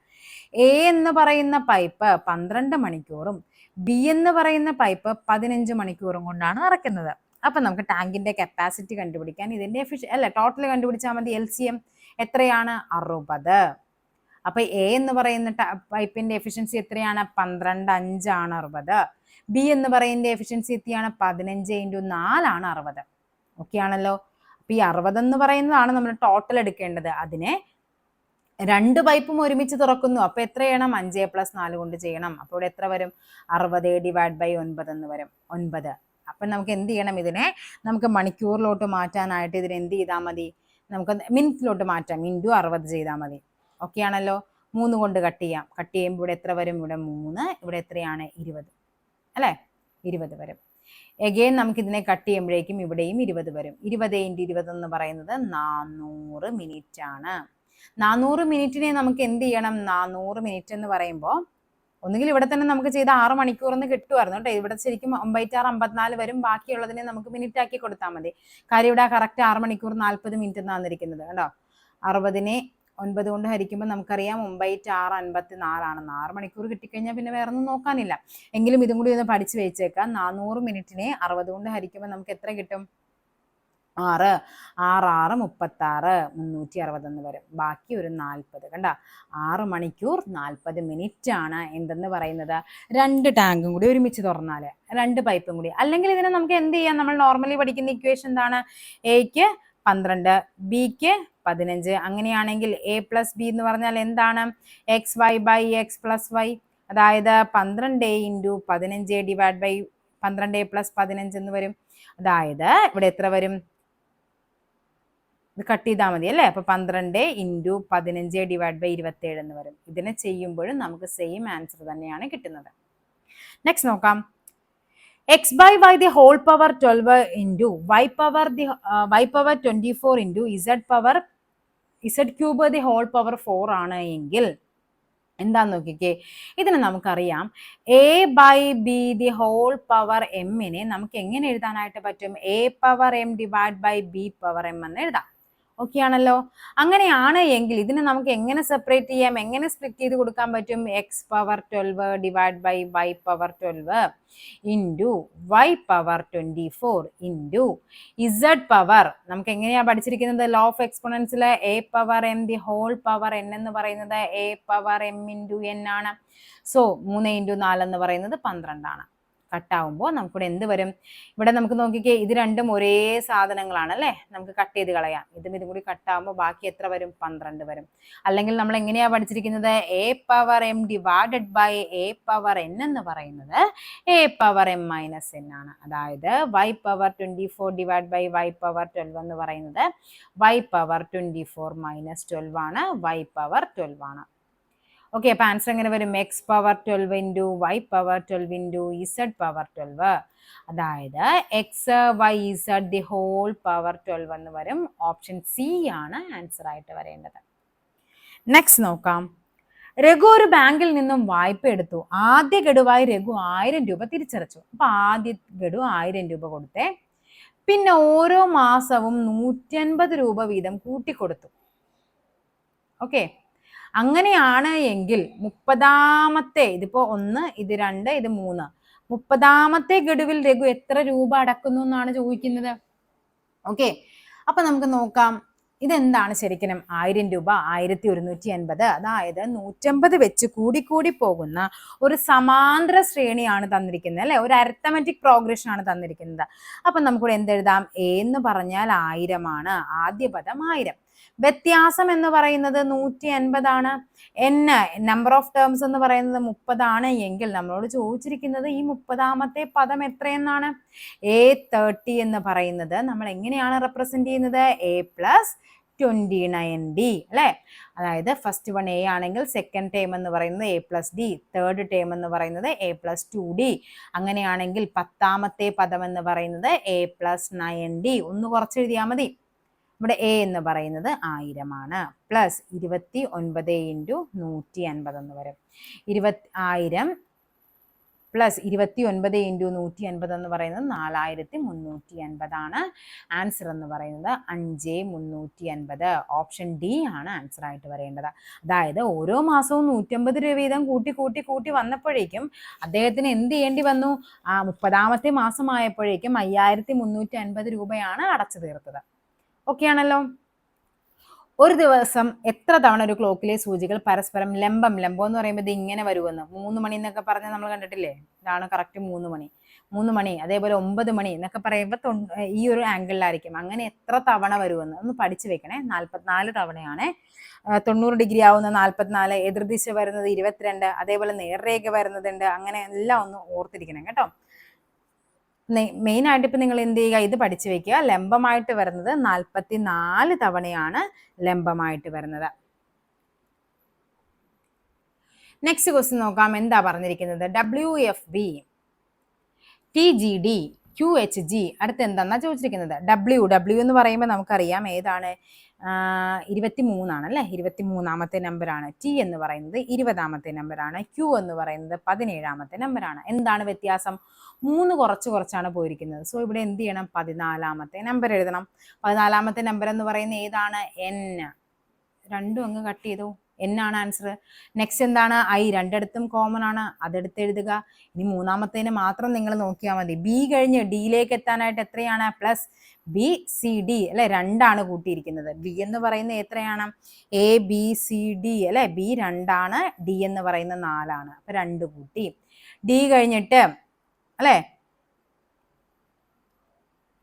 എ എന്ന് പറയുന്ന പൈപ്പ് പന്ത്രണ്ട് മണിക്കൂറും ബി എന്ന് പറയുന്ന പൈപ്പ് പതിനഞ്ച് മണിക്കൂറും കൊണ്ടാണ് നിറയ്ക്കുന്നത് അപ്പം നമുക്ക് ടാങ്കിന്റെ കപ്പാസിറ്റി കണ്ടുപിടിക്കാൻ ഇതിന്റെ എഫിഷ്യ അല്ല ടോട്ടൽ കണ്ടുപിടിച്ചാൽ മതി എൽ സി എം എത്രയാണ്? അറുപത്. അപ്പോൾ എ എന്ന് പറയുന്ന പൈപ്പിന്റെ എഫിഷ്യൻസി എത്രയാണ്? പന്ത്രണ്ട് അഞ്ചാണ് അറുപത്. ബി എന്ന് പറയുന്ന എഫിഷ്യൻസി എത്തിയാണ്? പതിനഞ്ച് ഇന്റു നാലാണ് അറുപത്. ഓക്കെ ആണല്ലോ? അപ്പം ഈ അറുപത് എന്ന് പറയുന്നതാണ് നമ്മൾ ടോട്ടൽ എടുക്കേണ്ടത്. അതിനെ രണ്ട് പൈപ്പും ഒരുമിച്ച് തുറക്കുന്നു. അപ്പൊ എത്ര ചെയ്യണം? അഞ്ച് പ്ലസ് നാല് കൊണ്ട് ചെയ്യണം. അപ്പോൾ ഇവിടെ എത്ര വരും? അറുപത് ഡിവൈഡ് ബൈ ഒൻപത് എന്ന് വരും. ഒൻപത്. അപ്പൊ നമുക്ക് എന്ത് ചെയ്യണം? ഇതിനെ നമുക്ക് മണിക്കൂറിലോട്ട് മാറ്റാനായിട്ട് ഇതിനെ എന്ത് ചെയ്താൽ മതി? നമുക്ക് മിനിറ്റിലോട്ട് മാറ്റാം. ഇന്റു അറുപത് ചെയ്താൽ മതി. ഓക്കെ ആണല്ലോ? മൂന്ന് കൊണ്ട് കട്ട് ചെയ്യാം. കട്ട് ചെയ്യുമ്പോൾ ഇവിടെ എത്ര വരും? ഇവിടെ മൂന്ന്. ഇവിടെ എത്രയാണ്? ഇരുപത്. അല്ലേ? ഇരുപത് വരും. എഗെയിൻ നമുക്ക് ഇതിനെ കട്ട് ചെയ്യുമ്പോഴേക്കും ഇവിടെയും ഇരുപത് വരും. ഇരുപത് ഇന്റു ഇരുപത് എന്ന് പറയുന്നത് നാനൂറ് മിനിറ്റ് ആണ്. നാനൂറ് മിനിറ്റിനെ നമുക്ക് എന്ത് ചെയ്യണം? നാനൂറ് മിനിറ്റ് എന്ന് പറയുമ്പോൾ ഒന്നുകിൽ ഇവിടെ തന്നെ നമുക്ക് ചെയ്ത ആറ് മണിക്കൂർ എന്ന് കിട്ടുമായിരുന്നു കേട്ടോ. ഇവിടെ ശരിക്കും ഒമ്പറ്റാറ് അമ്പത്തിനാല് വരും. ബാക്കിയുള്ളതിനെ നമുക്ക് മിനിറ്റ് ആക്കി കൊടുത്താൽ മതി. കാര്യം ഇവിടെ കറക്റ്റ് ആറ് മണിക്കൂർ നാൽപ്പത് മിനിറ്റ് തന്നിരിക്കുന്നത് കേട്ടോ. അറുപതിനെ ഒൻപത് കൊണ്ട് ഹരിക്കുമ്പോൾ നമുക്കറിയാം ഒമ്പറ്റ് ആറ് അൻപത്തി നാലാണെന്ന് ആറ് മണിക്കൂർ കിട്ടിക്കഴിഞ്ഞാൽ പിന്നെ വേറെ ഒന്നും നോക്കാനില്ല. എങ്കിലും ഇതും കൂടി ഒന്ന് പഠിച്ചു വെച്ചേക്കാം. നാനൂറ് മിനിറ്റിനെ അറുപത് കൊണ്ട് ഹരിക്കുമ്പോൾ നമുക്ക് എത്ര കിട്ടും? ആറ് ആറ് ആറ് മുപ്പത്താറ് മുന്നൂറ്റി അറുപതെന്ന് വരും. ബാക്കി ഒരു നാൽപ്പത്. കണ്ട? ആറ് മണിക്കൂർ നാൽപ്പത് മിനിറ്റ് ആണ് എന്തെന്ന് പറയുന്നത്? രണ്ട് ടാങ്കും കൂടി ഒരുമിച്ച് തുറന്നാൽ രണ്ട് പൈപ്പും കൂടി. അല്ലെങ്കിൽ ഇതിനെ നമുക്ക് എന്ത് ചെയ്യാം? നമ്മൾ നോർമലി പഠിക്കുന്ന ഇക്വേഷൻ എന്താണ്? എക്ക് പന്ത്രണ്ട് ബിക്ക് പതിനഞ്ച്. അങ്ങനെയാണെങ്കിൽ എ പ്ലസ് ബി എന്ന് പറഞ്ഞാൽ എന്താണ്? X Y by X plus Y അതായത് പന്ത്രണ്ട് എ ഇന്റു പതിനഞ്ച് ഡിവൈഡ് ബൈ പന്ത്രണ്ട് എ പ്ലസ് പതിനഞ്ച് എന്ന് വരും. അതായത് ഇവിടെ എത്ര വരും? ഇത് കട്ട് ചെയ്താൽ മതി അല്ലേ? അപ്പൊ പന്ത്രണ്ട് ഇന്റു പതിനഞ്ച് ഡിവൈഡ് ബൈ ഇരുപത്തേഴ് എന്ന് വരും. ഇതിനെ ചെയ്യുമ്പോഴും നമുക്ക് സെയിം ആൻസർ തന്നെയാണ് കിട്ടുന്നത്. നെക്സ്റ്റ് നോക്കാം. X by Y the whole power twelve into Y power the Y power twenty four into Z power Z cube the whole power four ആണ് എങ്കിൽ എന്താന്ന് നോക്കിക്കേ? ഇതിന് നമുക്കറിയാം. A by B the whole power എമ്മിനെ നമുക്ക് എങ്ങനെ എഴുതാനായിട്ട് പറ്റും? A power M divide by B power M എന്ന് എഴുതാം. ആണല്ലോ? അങ്ങനെയാണ് എങ്കിൽ ഇതിനെ നമുക്ക് എങ്ങനെ സെപ്പറേറ്റ് ചെയ്യാം? എങ്ങനെ സ്പ്ലിറ്റ് ചെയ്ത് കൊടുക്കാൻ പറ്റും? X power twelve divide by Y power twelve into Y power twenty four into Z power നമുക്ക് എങ്ങനെയാണ് പഠിച്ചിരിക്കുന്നത്? Law of എക്സ്പോണൻസിൽ A power M the whole power N എന്ന് പറയുന്നത് A power M into N ആണ്. So മൂന്ന് into നാല് എന്ന് പറയുന്നത് പന്ത്രണ്ടാണ്. കട്ടാവുമ്പോൾ നമുക്കിവിടെ എന്ത് വരും? ഇവിടെ നമുക്ക് നോക്കിക്കേ ഇത് രണ്ടും ഒരേ സാധനങ്ങളാണ് അല്ലേ നമുക്ക് കട്ട് ചെയ്ത് കളയാം. ഇതും ഇതും കൂടി കട്ടാവുമ്പോൾ ബാക്കി എത്ര വരും? പന്ത്രണ്ട് വരും. അല്ലെങ്കിൽ നമ്മൾ എങ്ങനെയാ പഠിച്ചിരിക്കുന്നത്? A power M divided by A power N എന്ന് പറയുന്നത് A power M minus N ആണ്. അതായത് Y power twenty four divide by Y power twelve എന്ന് പറയുന്നത് Y power twenty four minus twelve ആണ്. വൈ പവർ ട്വൽവ് ആണ്. Okay അപ്പൊ answer എങ്ങനെ വരും? X power twelve into Y power twelve into Z power twelve അതായത് X Y Z the whole power twelve എന്ന് വരും. ഓപ്ഷൻ സി ആണ് answer ആയിട്ട് വരേണ്ടത്. നെക്സ്റ്റ് നോക്കാം. രഘു ഒരു ബാങ്കിൽ നിന്നും വായ്പ എടുത്തു. ആദ്യ ഗഡുവായി രഘു ആയിരം രൂപ തിരിച്ചടച്ചു. അപ്പൊ ആദ്യ ഗഡു ആയിരം രൂപ കൊടുത്തേ. പിന്നെ ഓരോ മാസവും നൂറ്റി അൻപത് രൂപ വീതം കൂട്ടിക്കൊടുത്തു. ഓക്കെ അങ്ങനെയാണ് എങ്കിൽ മുപ്പതാമത്തെ ഇതിപ്പോ ഒന്ന് ഇത് രണ്ട് ഇത് മൂന്ന്. മുപ്പതാമത്തെ ഗഡുവിൽ രഘു എത്ര രൂപ അടക്കുന്നു എന്നാണ് ചോദിക്കുന്നത്? ഓക്കെ. അപ്പൊ നമുക്ക് നോക്കാം. ഇതെന്താണ് ശരിക്കും ആയിരം രൂപ ആയിരത്തി ഒരുന്നൂറ്റി അൻപത്. അതായത് നൂറ്റമ്പത് വെച്ച് കൂടിക്കൂടി പോകുന്ന ഒരു സമാന്തര ശ്രേണിയാണ് തന്നിരിക്കുന്നത് അല്ലെ? ഒരു അരത്തമെറ്റിക് പ്രോഗ്രഷൻ ആണ് തന്നിരിക്കുന്നത്. അപ്പൊ നമുക്കിവിടെ എന്തെഴുതാം? എ എന്ന് പറഞ്ഞാൽ ആയിരമാണ്. ആദ്യ പദം ആയിരം. വ്യത്യാസം എന്ന് പറയുന്നത് നൂറ്റി അൻപതാണ്. എൻ നമ്പർ ഓഫ് ടേംസ് എന്ന് പറയുന്നത് മുപ്പതാണ്. എങ്കിൽ നമ്മളോട് ചോദിച്ചിരിക്കുന്നത് ഈ മുപ്പതാമത്തെ പദം എത്രയെന്നാണ്? എ തേർട്ടി എന്ന് പറയുന്നത് നമ്മൾ എങ്ങനെയാണ് റെപ്രസെന്റ് ചെയ്യുന്നത്? A plus twenty nine D അല്ലെ? അതായത് ഫസ്റ്റ് വൺ എ ആണെങ്കിൽ സെക്കൻഡ് ടേം എന്ന് പറയുന്നത് A plus D third term എന്ന് പറയുന്നത് എ പ്ലസ് ടു ഡി അങ്ങനെയാണെങ്കിൽ പത്താമത്തെ പദം എന്ന് പറയുന്നത് എ പ്ലസ് നയൻ ഡി ഒന്ന് കുറച്ച് എഴുതിയാൽ മതി. ഇവിടെ എ എന്ന് പറയുന്നത് ആയിരമാണ്. പ്ലസ് ഇരുപത്തി ഒൻപത് ഇന്റു നൂറ്റി അൻപത് എന്ന് വരും. ഇരുപത്തി ആയിരം പ്ലസ് ഇരുപത്തി ഒൻപത് ഇന്റു നൂറ്റി അൻപത് എന്ന് പറയുന്നത് നാലായിരത്തി മുന്നൂറ്റി അൻപതാണ്. ആൻസർ എന്ന് പറയുന്നത് അഞ്ച് മുന്നൂറ്റി അൻപത്. ഓപ്ഷൻ ഡി ആണ് ആൻസർ ആയിട്ട് വരേണ്ടത് അതായത് ഓരോ മാസവും നൂറ്റമ്പത് രൂപ വീതം കൂട്ടി കൂട്ടി കൂട്ടി വന്നപ്പോഴേക്കും അദ്ദേഹത്തിന് എന്ത് ചെയ്യേണ്ടി വന്നു? മുപ്പതാമത്തെ മാസമായപ്പോഴേക്കും അയ്യായിരത്തി മുന്നൂറ്റി അൻപത് രൂപയാണ് അടച്ചു തീർത്തത്. ആണല്ലോ. ഒരു ദിവസം എത്ര തവണ ഒരു ക്ലോക്കിലെ സൂചികൾ പരസ്പരം ലംബം ലംബം എന്ന് പറയുമ്പോൾ ഇത് ഇങ്ങനെ വരുമെന്ന് മൂന്ന് മണി എന്നൊക്കെ പറഞ്ഞാൽ നമ്മൾ കണ്ടിട്ടില്ലേ? ഇതാണ് കറക്റ്റ് മൂന്ന് മണി. മൂന്ന് മണി അതേപോലെ ഒമ്പത് മണി എന്നൊക്കെ പറയുമ്പോൾ ഈ ഒരു ആംഗിളിലായിരിക്കും അങ്ങനെ എത്ര തവണ വരുമെന്ന് ഒന്ന് പഠിച്ചു വെക്കണേ. നാൽപ്പത്തിനാല് തവണയാണ്. തൊണ്ണൂറ് ഡിഗ്രി ആവുന്ന നാൽപ്പത്തിനാല് എതിർദിശ വരുന്നത് ഇരുപത്തിരണ്ട് അതേപോലെ നേർരേഖ വരുന്നതുണ്ട്. അങ്ങനെ എല്ലാം ഒന്ന് ഓർത്തിരിക്കണം കേട്ടോ. മെയിൻ ആയിട്ട് ഇപ്പം നിങ്ങൾ എന്ത് ചെയ്യുക? ഇത് പഠിച്ചു വെക്കുക. ലംബമായിട്ട് വരുന്നത് നാൽപ്പത്തി നാല് തവണയാണ് ലംബമായിട്ട് വരുന്നത്. നെക്സ്റ്റ് ക്വസ്റ്റ്യൻ നോക്കാം. എന്താ പറഞ്ഞിരിക്കുന്നത്? W F B T G D Q H G അടുത്ത് എന്താണെന്നാണ് ചോദിച്ചിരിക്കുന്നത്? ഡബ്ല്യു ഡബ്ല്യു എന്ന് പറയുമ്പോൾ നമുക്കറിയാം ഏതാണ്? ഇരുപത്തി മൂന്നാണ് അല്ലേ ഇരുപത്തി മൂന്നാമത്തെ നമ്പറാണ് ടി എന്ന് പറയുന്നത് ഇരുപതാമത്തെ നമ്പറാണ് ക്യു എന്ന് പറയുന്നത് പതിനേഴാമത്തെ നമ്പറാണ് എന്താണ് വ്യത്യാസം? മൂന്ന് കുറച്ച് കുറച്ചാണ് പോയിരിക്കുന്നത്. സോ ഇവിടെ എന്ത് ചെയ്യണം? പതിനാലാമത്തെ നമ്പർ എഴുതണം. പതിനാലാമത്തെ നമ്പർ എന്ന് പറയുന്നത് ഏതാണ്? എൻ രണ്ടും അങ്ങ് കട്ട് ചെയ്തു. എന്നാണ് ആൻസർ നെക്സ്റ്റ് എന്താണ്? ഐ രണ്ടിടത്തും കോമൺ ആണ്. അതെടുത്ത് എഴുതുക. ഇനി മൂന്നാമത്തേന് മാത്രം നിങ്ങൾ നോക്കിയാൽ മതി. ബി കഴിഞ്ഞ് ഡിയിലേക്ക് എത്താനായിട്ട് എത്രയാണ്? പ്ലസ് ബി സി ഡി അല്ലെ? രണ്ടാണ് കൂട്ടിയിരിക്കുന്നത്. ബി എന്ന് പറയുന്നത് എത്രയാണ്? എ ബി സി ഡി അല്ലെ? ബി രണ്ടാണ് ഡി എന്ന് പറയുന്ന നാലാണ്. അപ്പൊ രണ്ട് കൂട്ടി. ഡി കഴിഞ്ഞിട്ട് അല്ലെ?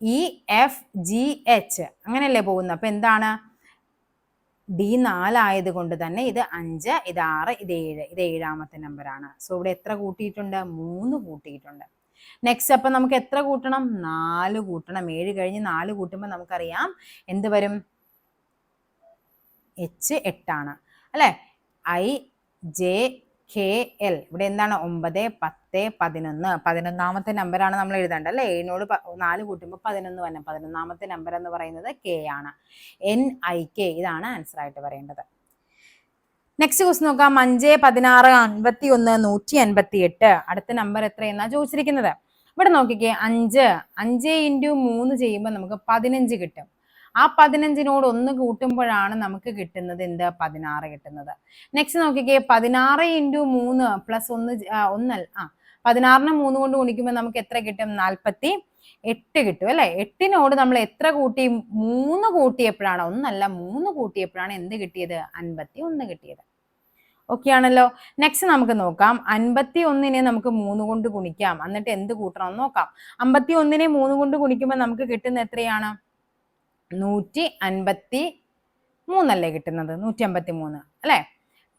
ഇ എഫ് ജി എച്ച് അങ്ങനെയല്ലേ പോകുന്നത്. അപ്പൊ എന്താണ്? ഡി നാലായത് കൊണ്ട് തന്നെ ഇത് അഞ്ച് ഇത് ആറ് ഇത് ഏഴ് ഇത് ഏഴാമത്തെ നമ്പറാണ് സോ ഇവിടെ എത്ര കൂട്ടിയിട്ടുണ്ട്? മൂന്ന് കൂട്ടിയിട്ടുണ്ട്. നെക്സ്റ്റ് അപ്പം നമുക്ക് എത്ര കൂട്ടണം? നാല് കൂട്ടണം. ഏഴ് കഴിഞ്ഞ് നാല് കൂട്ടുമ്പോൾ നമുക്കറിയാം എന്ത് വരും? എച്ച് എട്ടാണ്. അല്ലേ? ഐ ജെ കെ എൽ ഇവിടെ എന്താണ്? ഒമ്പത് പത്ത് പതിനൊന്ന്. പതിനൊന്നാമത്തെ നമ്പറാണ് നമ്മൾ എഴുതേണ്ടത് അല്ലേ? ഏഴിനോട് നാല് കൂട്ടുമ്പോൾ പതിനൊന്ന് വന്നെ പതിനൊന്നാമത്തെ നമ്പർ എന്ന് പറയുന്നത് കെ ആണ്. എൻ ഐ കെ ഇതാണ് ആൻസർ ആയിട്ട് പറയേണ്ടത്. നെക്സ്റ്റ് ക്വസ്റ്റ് നോക്കാം. അഞ്ച് പതിനാറ് അൻപത്തി ഒന്ന് നൂറ്റി അൻപത്തി എട്ട് അടുത്ത നമ്പർ എത്രയെന്നാണ് ചോദിച്ചിരിക്കുന്നത്? ഇവിടെ നോക്കിക്കേ. അഞ്ച്. അഞ്ച് ഇന്റു മൂന്ന് ചെയ്യുമ്പോൾ നമുക്ക് പതിനഞ്ച് കിട്ടും. ആ പതിനഞ്ചിനോട് ഒന്ന് കൂട്ടുമ്പോഴാണ് നമുക്ക് കിട്ടുന്നത് എന്ത്? പതിനാറ് കിട്ടുന്നത്. നെക്സ്റ്റ് നോക്കിക്കേ പതിനാറ് ഇന്റു മൂന്ന് പ്ലസ് ഒന്ന് ഒന്നല്ല ആ പതിനാറിന് മൂന്ന് കൊണ്ട് ഗുണിക്കുമ്പോൾ നമുക്ക് എത്ര കിട്ടും? നാൽപ്പത്തി എട്ട് കിട്ടും അല്ലെ? എട്ടിനോട് നമ്മൾ എത്ര കൂട്ടി? മൂന്ന് കൂട്ടിയപ്പോഴാണ് ഒന്നല്ല മൂന്ന് കൂട്ടിയപ്പോഴാണ് എന്ത് കിട്ടിയത്? അൻപത്തി ഒന്ന് കിട്ടിയത്. ഓക്കെ ആണല്ലോ? നെക്സ്റ്റ് നമുക്ക് നോക്കാം. അൻപത്തി ഒന്നിനെ നമുക്ക് മൂന്ന് കൊണ്ട് ഗുണിക്കാം. എന്നിട്ട് എന്ത് കൂട്ടണം? നോക്കാം. അമ്പത്തി ഒന്നിനെ മൂന്ന് കൊണ്ട് ഗുണിക്കുമ്പോൾ നമുക്ക് കിട്ടുന്ന എത്രയാണ്? നൂറ്റി അൻപത്തി മൂന്നല്ലേ കിട്ടുന്നത്? നൂറ്റി അമ്പത്തി മൂന്ന് അല്ലേ?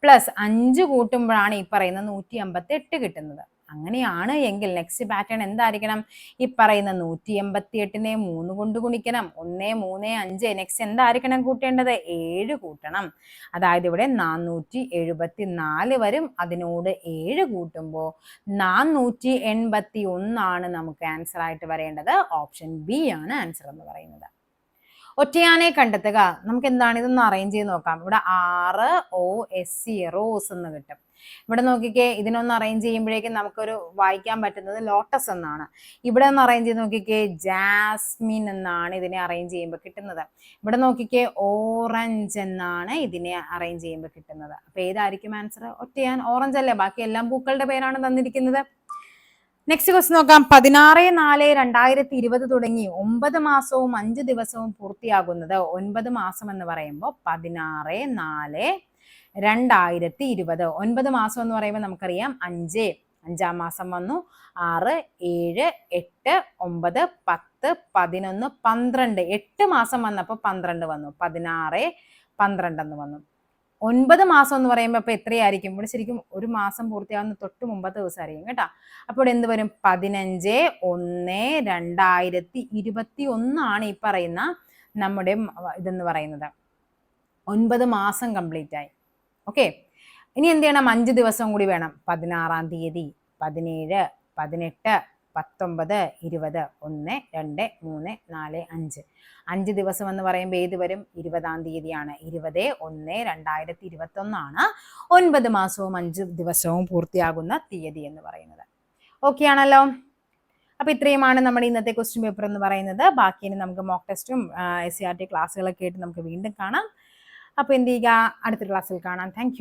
പ്ലസ് അഞ്ച് കൂട്ടുമ്പോഴാണ് ഈ പറയുന്ന നൂറ്റി അമ്പത്തി എട്ട് കിട്ടുന്നത്. അങ്ങനെയാണ് എങ്കിൽ നെക്സ്റ്റ് പാറ്റേൺ എന്തായിരിക്കണം? ഈ പറയുന്ന നൂറ്റി എൺപത്തി എട്ടിനെ മൂന്ന് കൊണ്ട് ഗുണിക്കണം. ഒന്ന് മൂന്ന് അഞ്ച്. നെക്സ്റ്റ് എന്തായിരിക്കണം കൂട്ടേണ്ടത്? ഏഴ് കൂട്ടണം. അതായത് ഇവിടെ നാനൂറ്റി എഴുപത്തി നാല് വരും. അതിനോട് ഏഴ് കൂട്ടുമ്പോൾ നാനൂറ്റി എൺപത്തി ഒന്നാണ് നമുക്ക് ആൻസർ ആയിട്ട് വരേണ്ടത്. ഓപ്ഷൻ ബി ആണ് ആൻസർ എന്ന് പറയുന്നത്. ഒറ്റയാനെ കണ്ടെത്തുക. നമുക്ക് എന്താണ്? ഇതൊന്ന് അറേഞ്ച് ചെയ്ത് നോക്കാം. ഇവിടെ ആറ് ഒ എസ് സി റോസ് എന്ന് കിട്ടും. ഇവിടെ നോക്കിക്കേ ഇതിനൊന്ന് അറേഞ്ച് ചെയ്യുമ്പോഴേക്കും നമുക്കൊരു വായിക്കാൻ പറ്റുന്നത് ലോട്ടസ് എന്നാണ്. ഇവിടെ ഒന്ന് അറേഞ്ച് ചെയ്ത് നോക്കിക്കേ ജാസ്മിൻ എന്നാണ് ഇതിനെ അറേഞ്ച് ചെയ്യുമ്പോൾ കിട്ടുന്നത്. ഇവിടെ നോക്കിക്കേ ഓറഞ്ച് എന്നാണ് ഇതിനെ അറേഞ്ച് ചെയ്യുമ്പോൾ കിട്ടുന്നത്. അപ്പൊ ഏതായിരിക്കും ആൻസർ ഒറ്റയാൻ ഓറഞ്ച് അല്ലേ? ബാക്കി എല്ലാം പൂക്കളുടെ പേരാണ് തന്നിരിക്കുന്നത്. നെക്സ്റ്റ് ക്വസ്റ്റ് നോക്കാം. പതിനാറ് നാല് രണ്ടായിരത്തി ഇരുപത് തുടങ്ങി ഒമ്പത് മാസവും അഞ്ച് ദിവസവും പൂർത്തിയാകുന്നത് ഒൻപത് മാസം എന്ന് പറയുമ്പോൾ പതിനാറ് നാല് രണ്ടായിരത്തി ഇരുപത് ഒൻപത് മാസം എന്ന് പറയുമ്പോൾ നമുക്കറിയാം അഞ്ച് അഞ്ചാം മാസം വന്നു ആറ് ഏഴ് എട്ട് ഒമ്പത് പത്ത് പതിനൊന്ന് പന്ത്രണ്ട്. എട്ട് മാസം വന്നപ്പോൾ പന്ത്രണ്ട് വന്നു. പതിനാറ് പന്ത്രണ്ട് എന്ന് വന്നു. ഒൻപത് മാസം എന്ന് പറയുമ്പോൾ അപ്പോൾ എത്രയായിരിക്കും? ഇവിടെ ശരിക്കും ഒരു മാസം പൂർത്തിയാവുന്ന തൊട്ട് മുമ്പത്തെ ദിവസമായിരിക്കും കേട്ടോ. അപ്പോൾ എന്ത് വരും? പതിനഞ്ച് ഒന്ന് രണ്ടായിരത്തി ഇരുപത്തി ഒന്നാണ് ഈ പറയുന്ന നമ്മുടെ ഇതെന്ന് പറയുന്നത്. ഒൻപത് മാസം കംപ്ലീറ്റ് ആയി. ഓക്കെ ഇനി എന്ത് ചെയ്യണം? അഞ്ച് ദിവസം കൂടി വേണം. പതിനാറാം തീയതി പതിനേഴ് പതിനെട്ട് പത്തൊമ്പത് ഇരുപത് ഒന്ന് രണ്ട് മൂന്ന് നാല് അഞ്ച്. അഞ്ച് ദിവസം എന്ന് പറയുമ്പോൾ ഏത് വരും? ഇരുപതാം തീയതിയാണ്. ഇരുപത് ഒന്ന് രണ്ടായിരത്തി ഇരുപത്തി ഒന്നാണ് ഒൻപത് മാസവും അഞ്ച് ദിവസവും പൂർത്തിയാകുന്ന തീയതി എന്ന് പറയുന്നത്. ഓക്കെ ആണല്ലോ? അപ്പൊ ഇത്രയുമാണ് നമ്മുടെ ഇന്നത്തെ ക്വസ്റ്റ്യൻ പേപ്പർ എന്ന് പറയുന്നത്. ബാക്കി നമുക്ക് മോക്ക് ടെസ്റ്റും എസ് സി ആർ ടി ക്ലാസ്സുകളൊക്കെ ആയിട്ട് നമുക്ക് വീണ്ടും കാണാം. അപ്പോൾ എന്ത് ചെയ്യുക? അടുത്ത ക്ലാസ്സിൽ കാണാം. താങ്ക്